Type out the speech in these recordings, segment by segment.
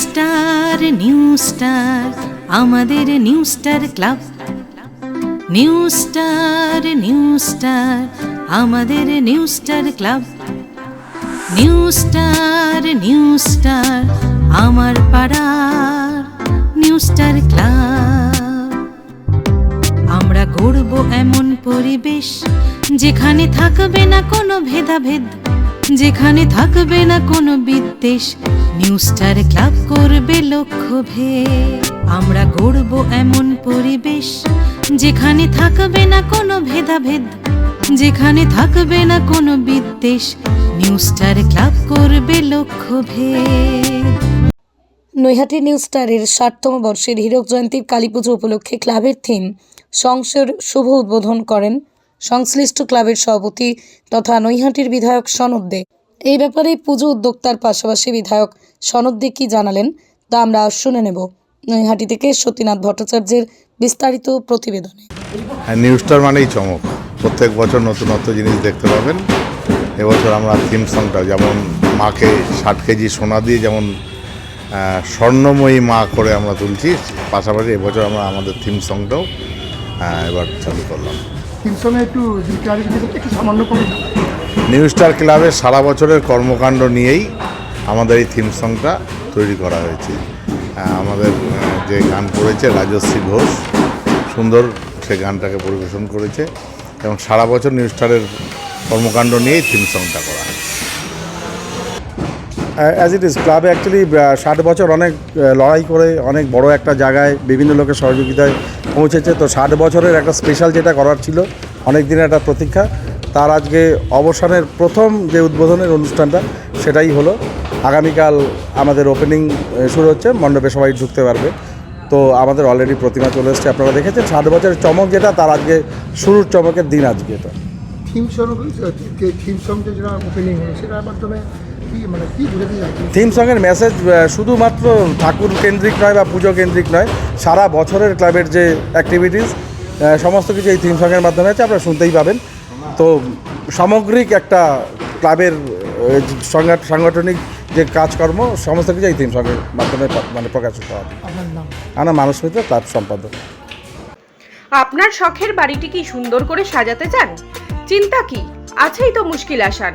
Star new star আমাদের new star club new star new star আমাদের new star club new star new star আমার পাড়ার new star club আমরা গড়ব এমন পরিবেশ, যেখানে থাকবে না কোনো ভেদাভেদ। যেখানে থাকবে না কোনো বিদ্বেষ নিউ স্টার ক্লাব করবে লক্ষ্য ভেদ আমরা গড়ব এমন পরিবেশ, যেখানে থাকবে না কোনো ভেদাভেদ, যেখানে থাকবে না কোনো বিদ্বেষ নিউ স্টার ক্লাব করবে লক্ষ্য ভেদ নৈহাটি নিউ স্টারের ষাটতম বর্ষের হীরক জয়ন্তীর কালী পুজো উপলক্ষে ক্লাবের থিম, সংসের শুভ উদ্বোধন করেন সংশ্লিষ্ট ক্লাবের সভাপতি তথা নৈহাটির বিধায়ক সনদ দে। এই ব্যাপারে পুজো উদ্যোক্তার পাশাপাশি বিধায়ক সনদ দে কি জানালেন, তা আমরা শুনে নেব। নৈহাটি থেকে সতীনাথ ভট্টাচার্যের বিস্তারিত প্রতিবেদনে। আর নিউ স্টার মানেই চমক। প্রত্যেক বছর নতুনত্ব জিনিস দেখতে পাবেন। এবছর আমরা থিম সংটা যেমন মাকে ষাট কেজি সোনা দিয়ে যেমন স্বর্ণময়ী মা করে আমরা তুলছি, পাশাপাশি এবছর আমরা আমাদের থিম সংটাও এবার চালু করলাম। একটু একটু সামান্য নিউ স্টার ক্লাবের সারা বছরের কর্মকাণ্ড নিয়েই আমাদের এই থিম সংটা তৈরি করা হয়েছে। আমাদের যে গান করেছে রাজশ্রী ঘোষ সুন্দর সে গানটাকে পরিবেশন করেছে এবং সারা বছর নিউ স্টারের কর্মকাণ্ড নিয়েই থিম সংটা করা হয় অ্যাজ ইট ইজ ক্লাবে অ্যাকচুয়ালি ষাট বছর অনেক লড়াই করে অনেক বড় একটা জায়গায় বিভিন্ন লোকের সহযোগিতায় পৌঁছেছে। তো ষাট বছরের একটা স্পেশাল যেটা করার ছিল অনেক দিনের একটা প্রতীক্ষা। তার আজকে অবসানের প্রথম যে উদ্বোধনের অনুষ্ঠানটা, সেটাই হলো। আগামীকাল আমাদের ওপেনিং শুরু হচ্ছে, মণ্ডপে সবাই ঢুকতে পারবে। তো আমাদের অলরেডি প্রতিমা চলে এসছে, আপনারা দেখেছেন, ষাট বছরের চমক যেটা, তার আজকে শুরুর চমকের দিন আজকে এটা। থিম থিম যেটা ওপেনিং হলো, সেটার মাধ্যমে মানে থিম সঙ্গের মেসেজ শুধুমাত্র ঠাকুর কেন্দ্রিক নয় বা পুজো কেন্দ্রিক নয় সারা বছরের ক্লাবের যে অ্যাক্টিভিটিস সমস্ত কিছু এই থিম সঙ্গের মাধ্যমে আছে আপনারা শুনতেই পাবেন। তো সামগ্রিক একটা ক্লাবের সাংগঠনিক যে কাজকর্ম সমস্ত কিছু এই থিম সঙ্গের মাধ্যমে মানে প্রকাশিত হবে আমার মানুষ মিত্র ক্লাব সম্পাদক। আপনার শখের বাড়িটি কি সুন্দর করে সাজাতে চান? চিন্তা কি? আছেই তো মুশকিল আসান।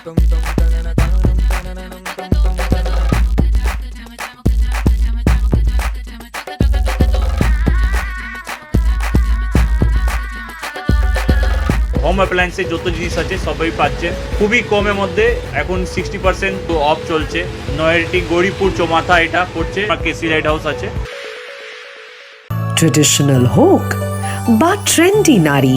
হোম অ্যাপ্লায়েন্সের যত জিনিস আছে, সবই পাচ্ছেন খুবই কমের মধ্যে, এখন সিক্সটি পার্সেন্ট অফ চলছে। নয়ারটি গৌরীপুর চৌমাথা এটা পড়ছে কেসি লাইট হাউস আছে। ট্রেডিশনাল হোক বা ট্রেন্ডি নারী